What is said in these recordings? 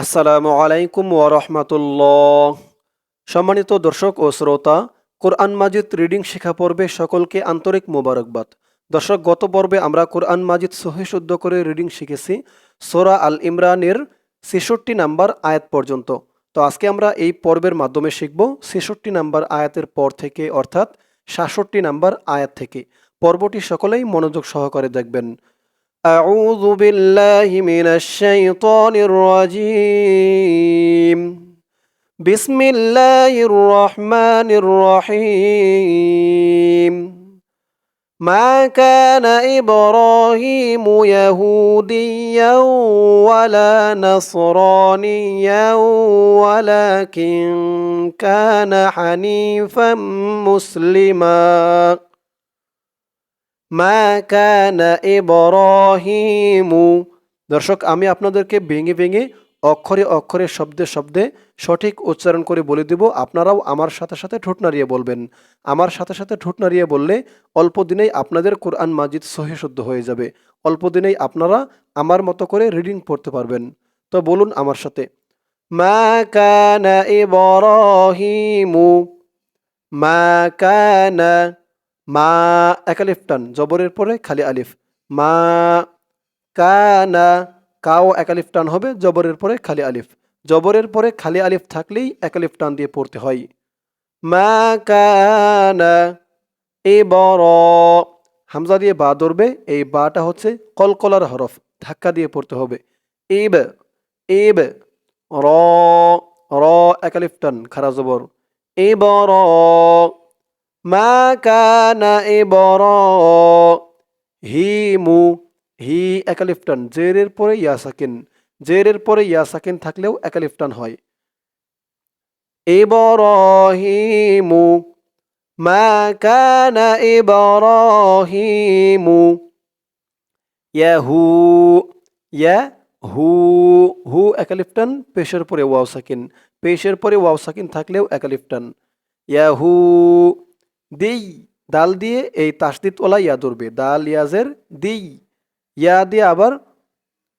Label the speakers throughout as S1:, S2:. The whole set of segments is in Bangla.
S1: আসসালামু আলাইকুম ওরহমাতুল্লাহ সম্মানিত দর্শক ও শ্রোতা, কোরআন মাজিদ রিডিং শেখা পর্বে সকলকে আন্তরিক মোবারকবাদ। দর্শক, গত পর্বে আমরা কোরআন মাজিদ সহি শুদ্ধ করে রিডিং শিখেছি, সোরা আল ইমরানের ছেষট্টি নাম্বার আয়াত পর্যন্ত। তো আজকে আমরা এই পর্বের মাধ্যমে শিখব ছেষট্টি নাম্বার আয়াতের পর থেকে, অর্থাৎ সাতষট্টি নাম্বার আয়াত থেকে। পর্বটি সকলেই মনোযোগ সহকারে দেখবেন। أعوذ بالله من الشيطان الرجيم. بسم الله الرحمن الرحيم. ما كان إبراهيم يهوديا ولا نصرانيا ولكن كان حنيفا مسلما. মা কানা ইব্রাহিমু। দর্শক, আমি আপনাদেরকে ভেঙে ভেঙে অক্ষরে অক্ষরে, শব্দে শব্দে সঠিক উচ্চারণ করে বলে দিব। আপনারাও আমার সাথে সাথে ঠোঁট নাড়িয়ে বলবেন। আমার সাথে সাথে ঠোঁট নাড়িয়ে বললে অল্প দিনেই আপনাদের কোরআন মাজিদ সহি শুদ্ধ হয়ে যাবে। অল্প দিনেই আপনারা আমার মতো করে রিডিং পড়তে পারবেন। তো বলুন আমার সাথে। মা কানা ইব্রাহিমু। মা কানা মা এক আলিফ টান, জবরের পরে খালি আলিফ। মা কানা, কাও এক আলিফ টান হবে, জবরের পরে খালি আলিফ। জবরের পরে খালি আলিফ থাকলেই এক আলিফ টান দিয়ে পড়তে হয়। মা কানা, এ বড়। হামজা দিয়ে বা ধরবে, এই বাটা হচ্ছে কলকলার হরফ, ধাক্কা দিয়ে পড়তে হবে। এব এব, র র এক আলিফ টান, খারা জবর। এ বড়। মা কানা ইব্রাহিমু, হি একালিফটান, জেরের পরে ইয়া সাকিন জেরের পরে ইয়া সাকিন থাকলেও একালিফটান হয়। ইব্রাহিমু, মা কানা ইব্রাহিমু, ইয়াহু ইয়া হু হু একালিফটান, পেশের পরে ওয়াও সাকিন পেশের পরে ওয়াও সাকিন থাকলেও একালিফটান। ইয়াহু দেই দাল দিয়ে এই তাসদিদওয়ালা ইয়া ধরবে। দাল ইয়াজের দেই, ইয়া দিয়ে আবার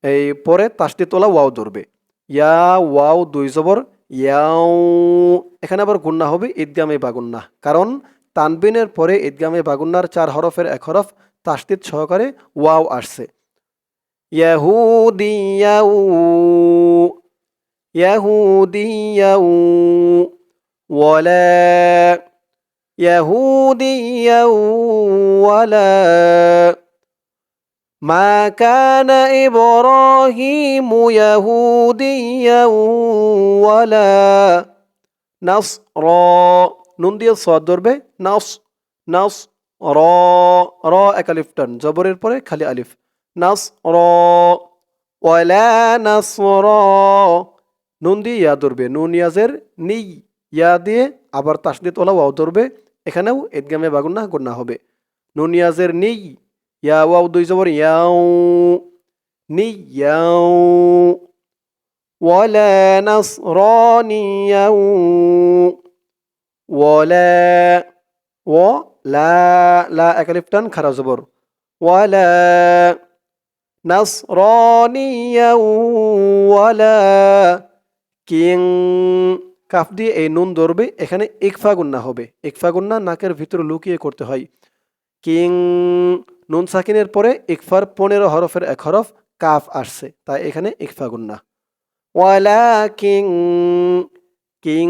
S1: এই পরে তাসদিদওয়ালা ওয়াও ধরবে। ইয়া, ওয়াও, দুই জবর, ইয়াও, এখানে আবার গুন্না হবে ঈদগামে বাগুন্না। কারণ তানবিনের পরে ঈদগামে বাগুন্নার চার হরফের এক হরফ তাসদিদ সহকারে ওয়াও আসছে। ইয়াহুদিয়াউ ইয়াহুদিয়াউ, ওয়ালা يهوديا ولا ما كان إبراهيم يهوديا ولا نصرا নুন দিয়ে সদ ধরবে নাস নাস র র এক আলিফ টান জবরের পরে খালি আলিফ নাস র ওয়ালা নাস র নুন দিয়ে ইয়া ধরবে নুন ইয়াজের নি ইয়া দিয়ে আবার তাসদিদ ওলা ওয়াও ধরবে এখানেও ঈদগামে বাগুন্না গুন্না হবে নুন ইয়াজের নি ইয়া ওয়াও দুই জবর ইয়াও নি ইয়াও ولا نصرانيا ولا ولا لا একালিফটান খারাপ জবর ولا نصرانيا ولا কিং কাফ দিয়ে এই নুন ধরবে, এখানে ইকফা গুন্না হবে। ইকফা গুন্না নাকের ভিতরে লুকিয়ে করতে হয়। কিং নুন সাকিনের পরে ইকফার পনেরো হরফের এক হরফ কাফ আসছে, তাই এখানে ইকফা গুন্না। ওয়ালা কিং কিং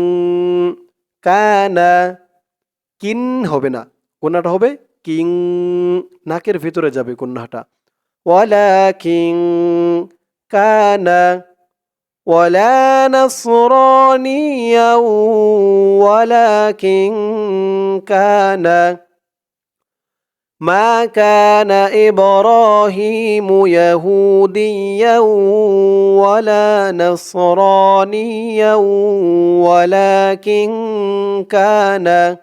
S1: কানা, কিন হবে না। গুন্নাটা হবে কিং, নাকের ভিতরে যাবে গুন্নাটা। ওয়ালা কিং কানা ولا نصرانيا ولكن كان ما كان إبراهيم يهوديا ولا نصرانيا ولكن كان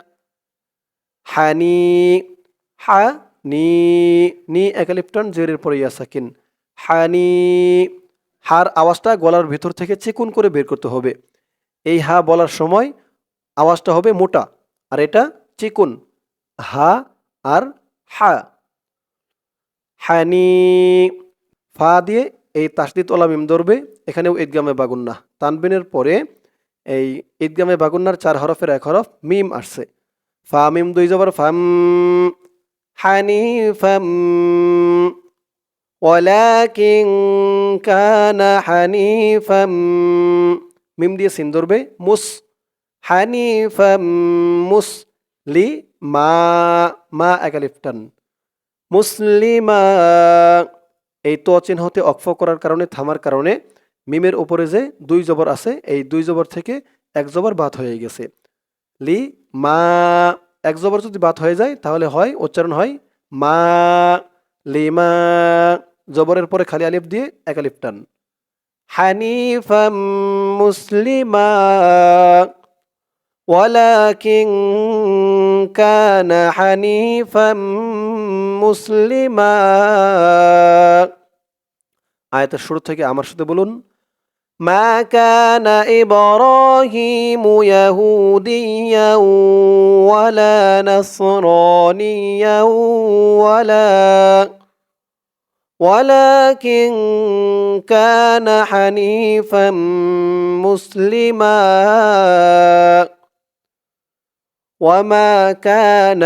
S1: حني حني ني اكليبتون زير بريا ساكن. حني হার আওয়াজটা গলার ভেতর থেকে চিকুন করে বের করতে হবে। এই হা বলার সময় আওয়াজটা হবে মোটা, আর এটা চিকুন। হা আর হা। হানি, ফা দিয়ে এই তাসদিদ ওলা মিম ধরবে, এখানেও ঈদগামে বাগুন্না। তানবিনের পরে এই ঈদগামে বাগুন্নার চার হরফের এক হরফ মিম আসছে। ফা মিম দুই জবর ফাম হানিফাম ওয়ালাকিং কানা হানিফাম, মিম দিয়ে সিন ধরবে, মুস, হানিফাম, মুস, লি, মা মা একালিফটান মুসলিমা, এই তো চিহ্নতে অক্ষ করার কারণে, থামার কারণে, মিমের উপরে যে দুই জবর আছে, এই দুই জবর থেকে এক জবর বাদ হয়ে গেছে। লি, মা, এক জবর যদি বাদ হয়ে যায়, তাহলে হয়, উচ্চারণ হয়, মা লিমা জবরের পরে খালি আলিফ দিয়ে এক আলিফ টান হানিফাম মুসলিমা ولكن كان حنيفا مسلما আয়াতের শুরু থেকে আমার সাথে বলুন ما كان إبراهيم يهوديا ولا نصرانيا ولا ولكن كان حنيفا مسلما وما كان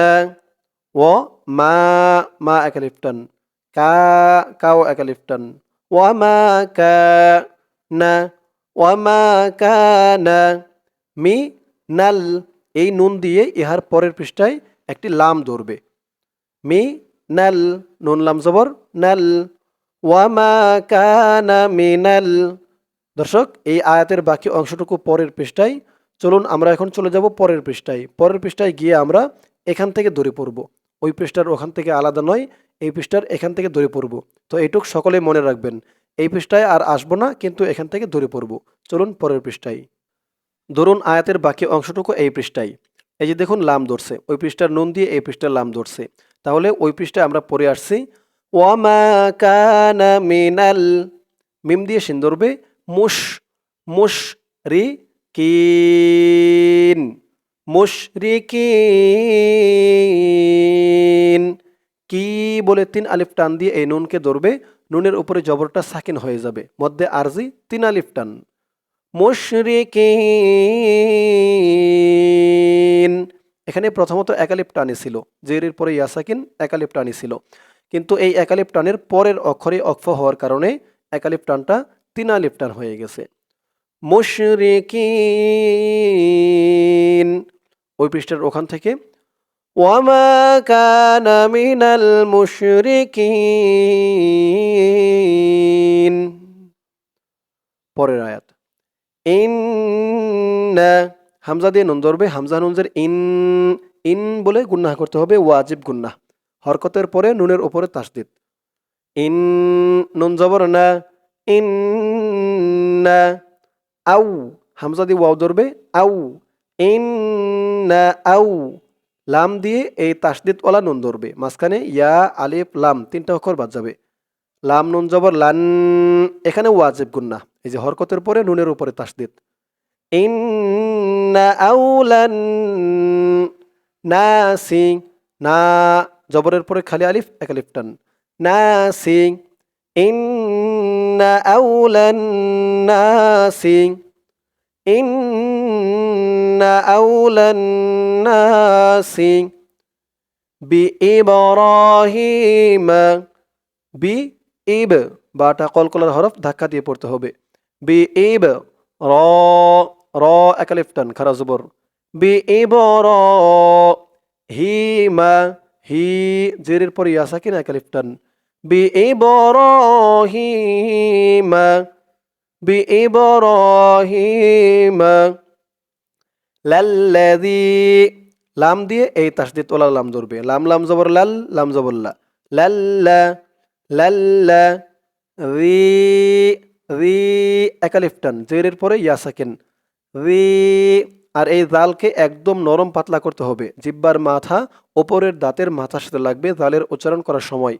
S1: وما ما أكلفتن كا كاو أكلفتن وما كان وما كان মি নাল এই নুন দিয়ে ইহার পরের পৃষ্ঠায় একটি লাম ধরবে মি নাল, নুন, লাম, জবর, নাল। ওয়ামা কানা মিনাল। দর্শক, এই আয়াতের বাকি অংশটুকু পরের পৃষ্ঠায়। চলুন আমরা এখন চলে যাব পরের পৃষ্ঠায়। পরের পৃষ্ঠায় গিয়ে আমরা এখান থেকে ধরে পড়ব ওই পৃষ্ঠার ওখান থেকে আলাদা নয়, এই পৃষ্ঠার এখান থেকে ধরে পড়ব তো এইটুক সকলে মনে রাখবেন, এই পৃষ্ঠায় আর আসব না, কিন্তু এখান থেকে ধরে পড়ব চলুন পরের পৃষ্ঠায়। ধরুন আয়াতের বাকি অংশটুকু এই পৃষ্ঠায়। এই যে দেখুন, লাম ধরছে। ওই পৃষ্ঠার নুন দিয়ে এই পৃষ্ঠার লাম ধরছে। তাহলে ওই পৃষ্ঠায় আমরা পড়ে আসছি। ওয়ামা মিনাল, মিম দিয়ে সিন ধরবে, মুশ মুশ রি কিন মুশরিকিন। কি বলে তিন আলিফ টান দিয়ে এই নুনকে ধরবে, নুনের উপরে জবরটা সাকিন হয়ে যাবে, মধ্যে আরজি তিন আলিফ টান। মুশরিকিন। এখানে প্রথমত একালিপ টানি ছিল, জেরের পরে ইয়াসাকিন একালিপ টানি ছিল। কিন্তু এই একালিপ টানের পরের অক্ষরে অক্ষ হওয়ার কারণে একালিপ টানটা তিন আলিপ টান হয়ে গেছে। মুশরিকিন, ওই পৃষ্ঠার ওখান থেকে, ওয়ামা মিনাল মুশরিকিন। পরের আয়াত, ইন্না হামজা দিয়ে নুন ধরবে, হামজা নুনজের ইন ইন বলে গুন্না করতে হবে, ওয়াজিব গুন্না হরকতের পরে নুনের উপরে তাসদিদ। ইন, নুন জবর না, ইন না, আউ। হামজা দিয়ে ওয়াও ধরবে, আউ। ইন না, আউ। লাম দিয়ে এই তাসদিদওয়ালা নুন ধরবে। মাঝখানে ইয়া, আলিফ, লাম তিনটা অক্ষর বাদ যাবে। লাম, নুন জবর, লান, এখানে ওয়াজিব গুন্না এই যে হরকতের পরে নুনের উপরে তাসদিদ। ইন্না আউলান নাসি না জবরের পরে খালি আলিফ, এক আলিফ টান। নাসি ইন্না আউলান নাসি ইন্না আউলান নাসি বি ইব্রাহিমা বি ইব বাটা কলকলার হরফ ধাক্কা দিয়ে পড়তে হবে। বি ইব র র একালিফটান খারা জবর। বি ইব র, হি, মা, হি, জেরের পর ইয়াসা কিনা একালিফটান বি ইব র, হি, মা, বি ইব র, হি, মা, লাল্লাযী, লাম দিয়ে এই তাসদিদ ওলা লাম ধরবে। লাম লাম জবর, লাল, লাম জবর, লা, লাল্লা লাল্লা, রি রি একালিফটান জেরের পরে ইয়াসাকেন রি আর এই জালকে একদম নরম পাতলা করতে হবে। জিব্বার মাথা ওপরের দাঁতের মাথার সাথে লাগবে জালের উচ্চারণ করার সময়।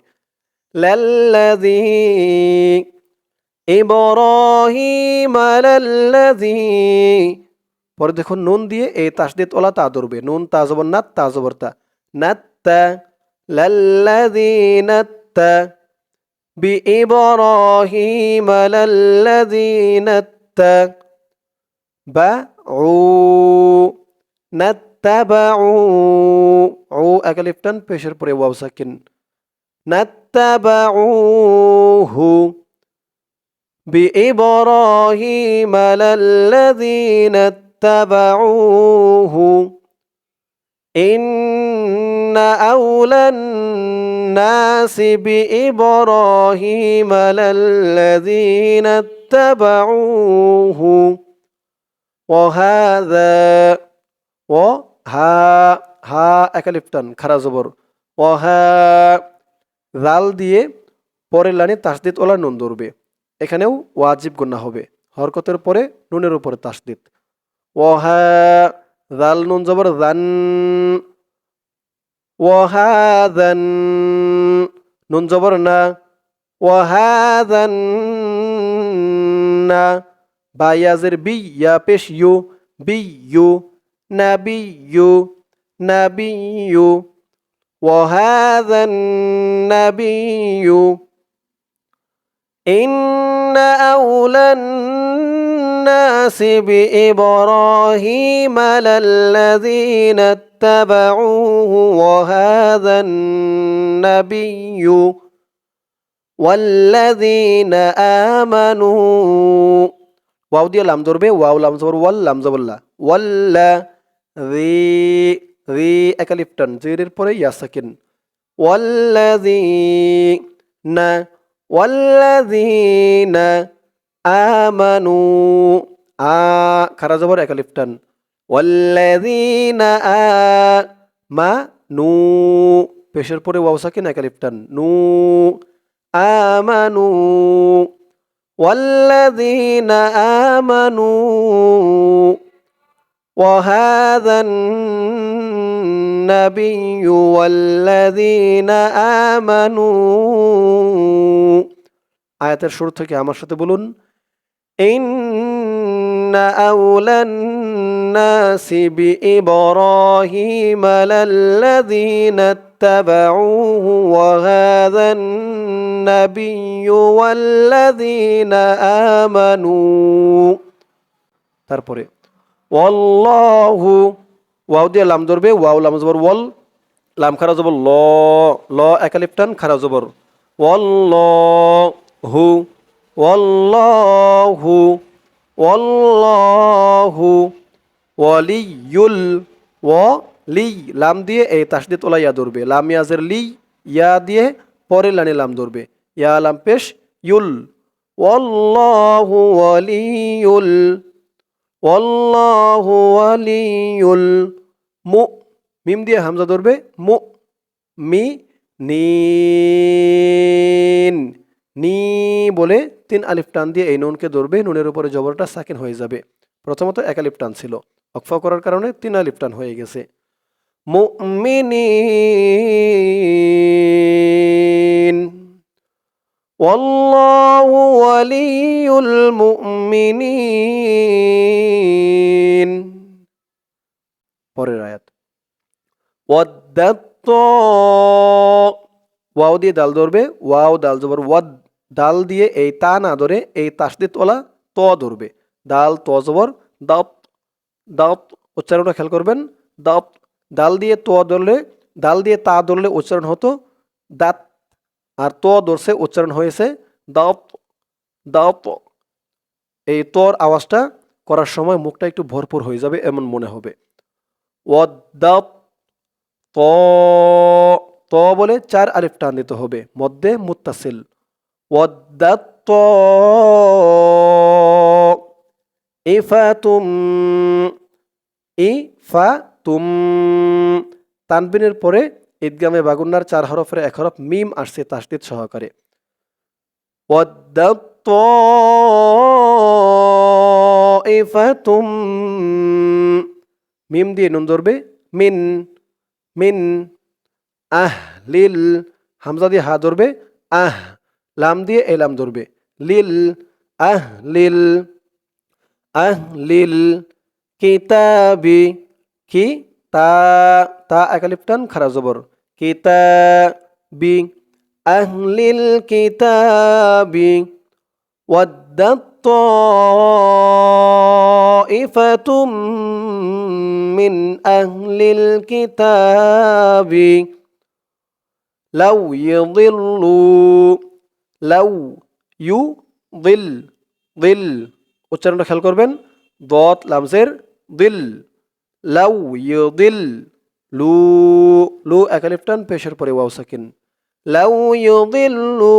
S1: পরে দেখুন নুন দিয়ে এই তাস দিয়ে ওলা তা ধরবে। নুন তা জবর, নাত তা জবর তা। নাত্তা নাত্তা। বি بعو نتبعو عو ألف تن بشر بري واو ساكن. نتبعوه بإبراهيم للذين اتبعوه إن أولى الناس بإبراهيم للذين اتبعوه وهذا وها হা একালিপ্টান খারা জবর ওহা রাল দিয়ে পরের লাইনে তাসদিদ ওলা নুন ধরবে এখানেও ওয়াজিব গন্না হবে হরকতের পরে নুনের উপরে তাসদিদ ওহা রাল নুন জবর রান ওহাদান নুন জবর না ওহাদান না بيازربي يا بيشيو بيو نبيو نبي وهذا النبي. إن أولى الناس بإبراهيم للذين اتبعوه. وهذا النبي. والذين آمنوا. ওয়াও দিয়ে লাম ধরবে, ওয়াও লাম জবর ওয়াল লাম জবল্লা ওয়াল্লা রি রি একালিফ টান জিরের পরে ইয়াসাকিন ওয়াল্লাযীনা ওয়াল্লাযীনা আমানু, আ, খারা জবর একালিফ টান। আ মা নু পেশের পরে ওয়াও সাকিন একালিফ টান। নু, আমানু والذين آمنوا وهذا النبي والذين آمنوا আয়াতের শুরু থেকে আমার সাথে বলুন إن أولى الناس بإبراهيم للذين اتبعوه وهذا النبي والذين آمنوا তারপরে ওয়াল্লাহু ওয়াও দিয়ে লাম ধরবে ওয়াও লাম জবর ওয়াল লাম খারা জবর ল ল একালিপটান খারা জবর ওয়াল্লাহু ওয়াল্লাহু ওয়াল্লাহু ওয়ালিয়ুল ওয়ালি লাম দিয়ে এই তাসদিদ ওলা ইয়া ধরবে। লাম ইয়াজের লি, ইয়া দিয়ে পরে লানে লাম ধরবে। ইয়া লাম পেশ, ইউল। ওয়াল্লাহু মু, মিম দিয়ে হামজা ধরবে, মু, মি নিন নি বলে তিন আলিফ টান দিয়ে এই নুনকে ধরবে। নুনের উপরে জবরটা সাকিন হয়ে যাবে। প্রথমত এক আলিফ টান ছিল। অকফা করার কারণে তিন আলিফ টান হয়ে গেছে। মুমিনিন والله ولي المؤمنين পরের আয়াত ওয়াদ্দাত ওয়াও দিয়ে দাল ধরবে ওয়াও দাল জবর ওয়াদ দাল দিয়ে এই তা না ধরে এই তাসদিদ ওলা ত ধরবে দাল ত জবর দাপ দাপ উচ্চারণটা খেয়াল করবেন দাপ দাল দিয়ে ত ধরলে দাল দিয়ে তা ধরলে উচ্চারণ হতো দাঁত, আর ত ধরছে উচ্চারণ হয়েছে দাপ দাপ এই তর আওয়াজটা করার সময় মুখটা একটু ভরপুর হয়ে যাবে এমন মনে হবে। ওয়াদ্দাপ ত ত বলে চার আলিফ টান দিতে হবে, মধ্যে মুত্তাসিল। ওয়াদ্দাত ইফাতুম। ইফাতুম তানবিনের পরে ঈদগামে বাগুন্নার চার হরফের এক হরফ মিম আসছে তাসদিদ সহকারে। ইফাতুম মিম দিয়ে নুন ধরবে, মিন মিন আহ লিল হামজা দিয়ে হা ধরবে, আহ, লাম দিয়ে এলাম ধরবে, লিল আহ লিল আহ লিল কিতাবি কি তা তা একালিপটান খারা জবর কিতাবি أهل الكتاب ودت طائفة من أهل الكتاب لو يضلوا لو يضل ضل উচ্চারণটা খেয়াল করবেন দত লামজের দিল লাউ ইউদিল লু লু একালিফটান পেশের পরে ওয়াও সাকিন লাউ ইউদিল্লু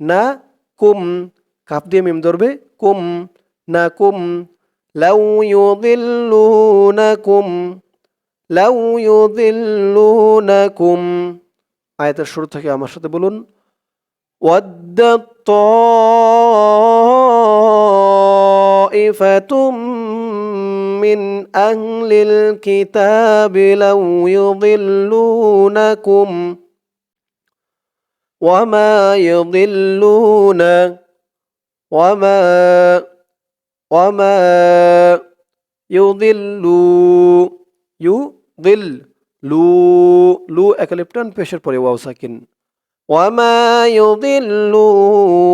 S1: না কুম কাপ দিয়ে মিম ধরবে কুম না কুম লাউ ইউদিল্লুনাকুম লাউ ইউদিল্লুনাকুম আয়াতের শুরু থেকে আমার সাথে বলুন ود طائفة من أهل الكتاب لو يضلونكم وما يضلون وما وما يضلوا يضل لو لو اكليبتون بيشر بوري واو ساكن. وما يضلون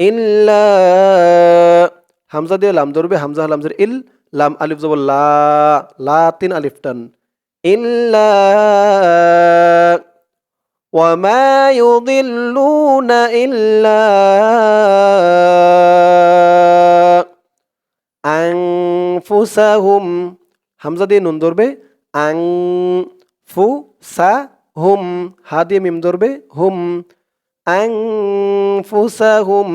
S1: إلا হামজা দিয়ে লাম ধরবে হামজা লামজের ইল লাম আলিফ জবর লা লা তিন আলিফ টান ইল্লা وما يضلون إلا أنفسهم হামজা দিয়ে নুন ধরবে আং ফু সা হুম হা দিয়ে মিম ধরবে হুম আং ফুসাহুম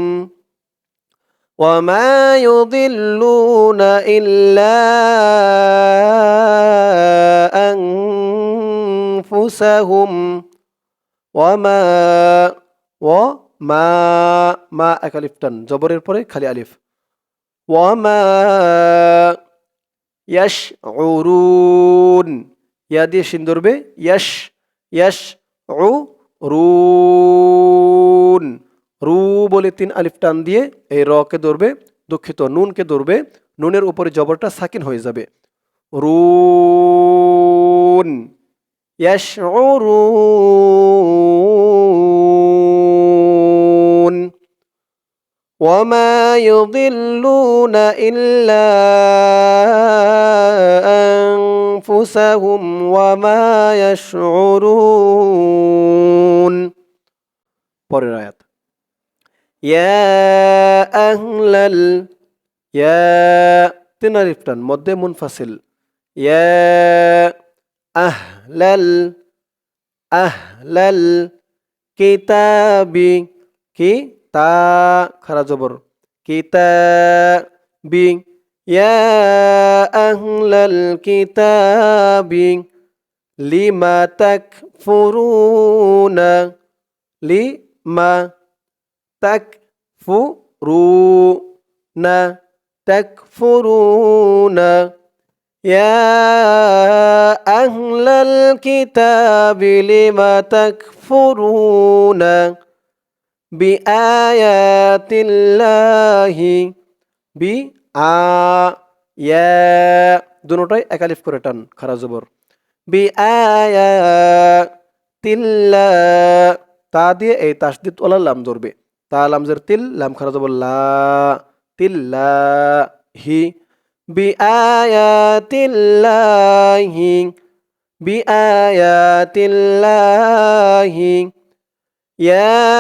S1: وما يضلون إلا أنفسهم وما وما মা এক আলিফ টান জবরের পরে খালি আলিফ ওয়ামা ইয়াশউরুন ইয়া দিয়ে শিন ধরবে ইয়াশ ইয়াশ উ রুন রু বলে তিন আলিফ টান দিয়ে এই রকে ধরবে দুঃখিত নুনকে ধরবে নুনের উপরে জবরটা সাকিন হয়ে যাবে রুন يشعرون وما يضلون إلا أنفسهم وما يشعرون পরের আয়াত ইয়া আহলাল ইয়া তিন আলিফ টান মধ্যে মুনফাসিল আহ লাল আহলাল কিতাবি কি তা খারা জবর কিতাবি ইয়া আহলাল কিতাবি লিমা তাকফুরুনা লিমা تكفرون تكفرون يا أهل الكتاب لم تكفرون بآيات الله بآيات দুটোটাই একালিফ করে টান খারা জবর বিআয়াতিল্লাহ তা দিয়ে এই তাসদিদ ওলা লাম ধরবে তা লামজের তিল লাম খারা জবর লা তিল্লাহি بآيات الله بآيات الله يا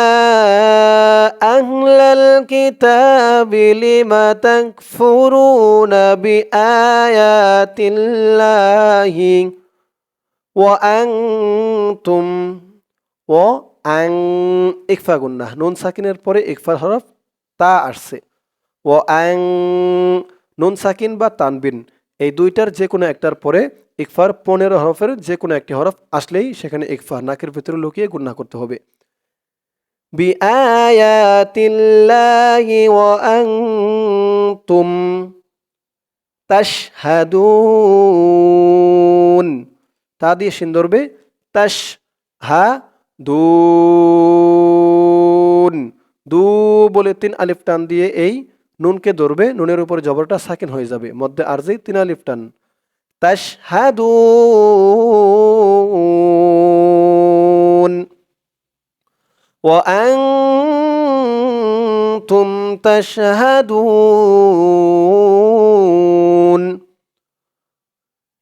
S1: أهل الكتاب لم تكفرون بآيات الله وأنتم আং ইকফা গুন্না, নুন সাকিনের পরে ইকফার হরফ তা আসছে। ও আং, নুন সাকিন বা তানবিন, এই দুইটার যে কোনো একটার পরে ইকফার পনেরো হরফের যে কোনো একটি হরফ আসলেই সেখানে ইকফা, নাকের ভিতরে লুকিয়ে গুন্না করতে হবে। তুম ওয়া তা দিয়ে সিন্দরবে তাশ হা দুন দু বলে তিন আলিফ টান দিয়ে এই নুনকে ধরবে নুনের উপরে জবরটা সাকিন হয়ে যাবে মধ্যে আরজেই তিন আলিফ টান তাশহাদুন وأنتم تشهدون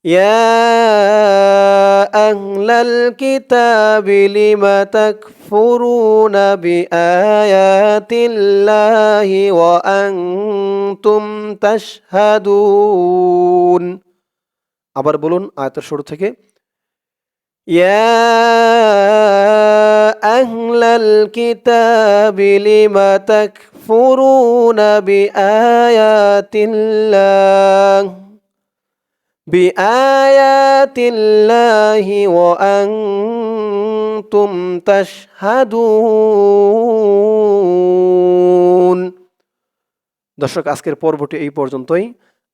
S1: يا أهل الكتاب لم تكفرون بآيات الله وأنتم تشهدون আবার বলুন আয়াতের শুরু থেকে يا أهل الكتاب لم تكفرون بآيات الله بآيات الله وأنتم تشهدون দর্শক আজকের পর্বটি এই পর্যন্তই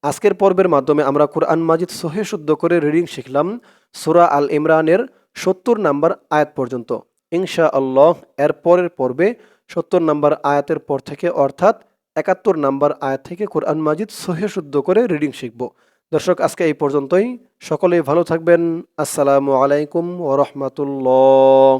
S1: আজকের পর্বের মাধ্যমে আমরা কোরআন মাজিদ সহে শুদ্ধ করে রিডিং শিখলাম সুরা আল ইমরানের সত্তর নাম্বার আয়াত পর্যন্ত ইনশা আল্লাহ এর পরের পর্বে সত্তর নাম্বার আয়াতের পর থেকে অর্থাৎ একাত্তর নাম্বার আয়াত থেকে কোরআন মাজিদ সহে শুদ্ধ করে রিডিং শিখব দর্শক আজকে এই পর্যন্তই। সকলেই ভালো থাকবেন। আসসালামু আলাইকুম ওরহমতুল্লাহ